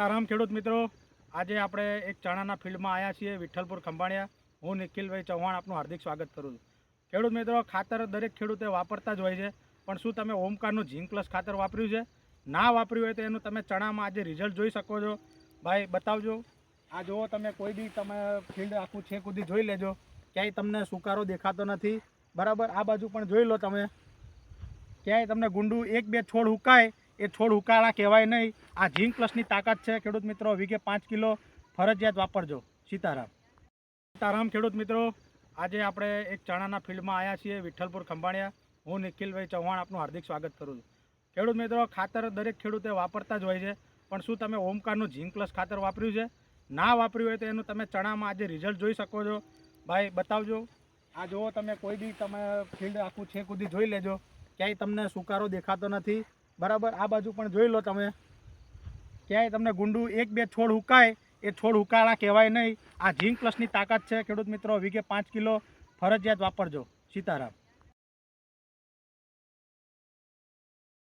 સીતારામ ખેડૂત મિત્રો. આજે આપણે એક ચણાના ફિલ્ડમાં આવ્યા છીએ, વિઠ્ઠલપુર ખંભાળિયા. હું નિખિલભાઈ ચૌહાણ આપનું હાર્દિક સ્વાગત કરું છું. ખેડૂત મિત્રો, ખાતર દરેક ખેડૂતે વાપરતા જ હોય છે, પણ શું તમે ઓમકારનું ઝીંક પ્લસ ખાતર વાપર્યું છે? ના વાપર્યું હોય તો એનું તમે ચણામાં આજે રિઝલ્ટ જોઈ શકો છો. ભાઈ, બતાવજો. આ જુઓ તમે, કોઈ બી તમે ફિલ્ડ આખું છે સુધી જોઈ લેજો. ક્યાંય તમને સુકારો દેખાતો નથી. બરાબર? આ બાજુ પણ જોઈ લો તમે. ક્યાંય તમને ગુંડું એક બે છોડ હુકાય એ છોડ ઉકાળા કહેવાય નહીં. આ ઝીંક પ્લસની તાકાત છે, ખેડૂત મિત્રો. વીઘે પાંચ કિલો ફરજિયાત વાપરજો. સીતારામ. સીતારામ, ખેડૂત મિત્રો. આજે આપણે એક ચણાના ફિલ્ડમાં આવ્યા છીએ, વિઠ્ઠલપુર ખંભાળિયા. હું નિખિલભાઈ ચૌહાણ આપનું હાર્દિક સ્વાગત કરું છું. ખેડૂત મિત્રો, ખાતર દરેક ખેડૂતે વાપરતા જ હોય છે, પણ શું તમે ઓમકારનું ઝીંક પ્લસ ખાતર વાપર્યું છે? ના વાપર્યું હોય તો એનું તમે ચણામાં આજે રિઝલ્ટ જોઈ શકો છો. ભાઈ, બતાવજો. આ જુઓ તમે, કોઈ બી તમે ફિલ્ડ આખું છે સુધી જોઈ લેજો. ક્યાંય તમને સુકારો દેખાતો નથી. બરાબર? આ બાજુ પણ જોઈ લો તમે. ક્યાંય તમને ગુંડું એક બે છોડ હુકાય, એ છોડ હુકાળા કહેવાય નહીં. આ ઝીંક પ્લસની તાકાત છે. ખેડૂત મિત્રો, વીઘે પાંચ કિલો ફરજિયાત વાપરજો. સીતારામ.